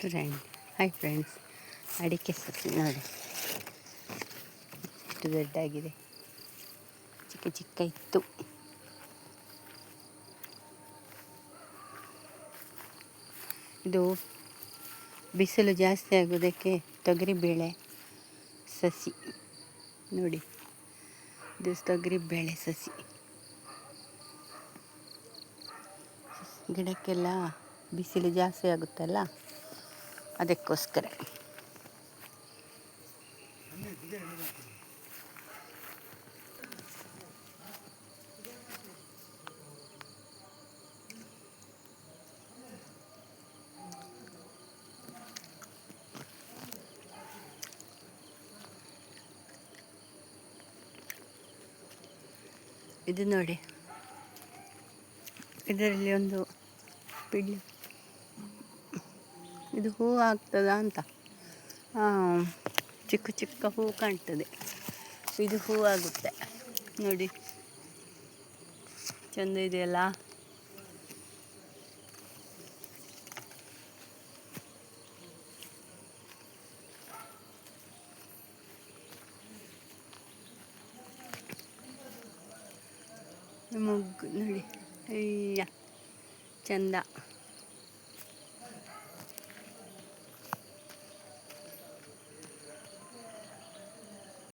Friend hi friends ಅಡಿಕೆ ಸಸಿ ನೋಡಿ. ಎಷ್ಟು ದೊಡ್ಡಾಗಿದೆ ಚಿಕ್ಕ ಚಿಕ್ಕ ಇತ್ತು. ಇದು ಬಿಸಿಲು ಜಾಸ್ತಿ ಆಗೋದಕ್ಕೆ ತೊಗರಿಬೇಳೆ ಸಸಿ. ನೋಡಿ. ಇದು ತೊಗರಿಬೇಳೆ ಸಸಿ. ಗಿಡಕ್ಕೆಲ್ಲ ಬಿಸಿಲು ಜಾಸ್ತಿ ಆಗುತ್ತಲ್ಲ? ಅದಕ್ಕೋಸ್ಕರ. ಇದು ನೋಡಿ. ಇದರಲ್ಲಿ ಒಂದು ಪಿಳ್ಳಿ ಇದು ಹೂ ಆಗ್ತದ ಅಂತ. ಚಿಕ್ಕ ಚಿಕ್ಕ ಹೂ ಕಾಣ್ತದೆ. ಇದು ಹೂ ಆಗುತ್ತೆ. ನೋಡಿ. ಚೆಂದ ಇದೆಯಲ್ಲ? ಮೊಗ್ಗು, ನೋಡಿ. ಅಯ್ಯ, ಚಂದ.